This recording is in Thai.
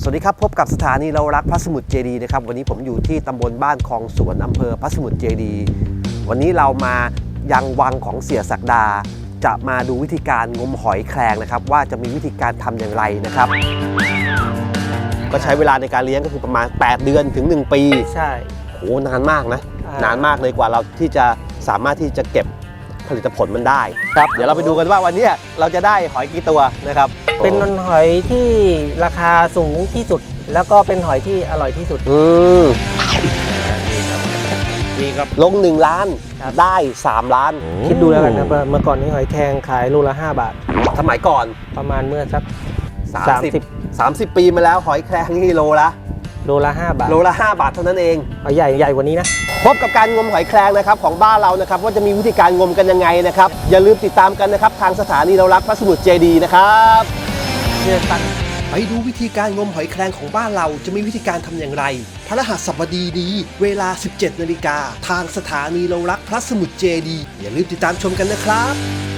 สวัสดีครับพบกับสถานีเรารักพระสมุทรเจดีย์นะครับวันนี้ผมอยู่ที่ตำบลบ้านคลองสวนอำเภอพระสมุทรเจดีย์วันนี้เรามายังวังของเสียศักดา จะมาดูวิธีการงมหอยแครงนะครับ ว่าจะมีวิธีการทำอย่างไรนะครับ ก็ใช้เวลาในการเลี้ยงก็คือประมาณ 8 เดือนถึง 1 ปีใช่โหนานมากนะอ่านนานมากเลยกว่าเราที่จะสามารถที่จะเก็บ ผลิตผลมันได้ครับเดี๋ยวเราไปดูกันว่าวันเนี้ยเราจะได้หอยกี่ตัวนะครับ เป็นหอยที่ราคาสูงที่สุด แล้วก็เป็นหอยที่อร่อยที่สุด อืมนี่ครับลง1ล้านครับได้ 3 ล้าน คิดดูแล้วกันนะเมื่อก่อนนี้หอยแครงขายโลละ 5 บาท สมัยก่อนประมาณเมื่อสัก30 30 ปีมาแล้วหอยแครงนี่โลละ โลละ5บาทโลละ 5 บาทเท่านั้นเองหอยใหญ่ใหญ่กว่านี้นะ พบกับการงมหอยแครงนะครับของบ้านเรานะครับว่าจะมีวิธีการงมกันยังไงนะครับ อย่าลืมติดตามกันนะครับ ทางสถานีเรารักพระสมุทรเจดีย์นะครับไปดูวิธีการงมหอยแครงของบ้านเราจะมีวิธีการทำอย่างไร พระรหัสบดีนี้เวลา 17 นาฬิกา ทางสถานีเรารักพระสมุทรเจดีย์อย่าลืมติดตามชมกันนะครับ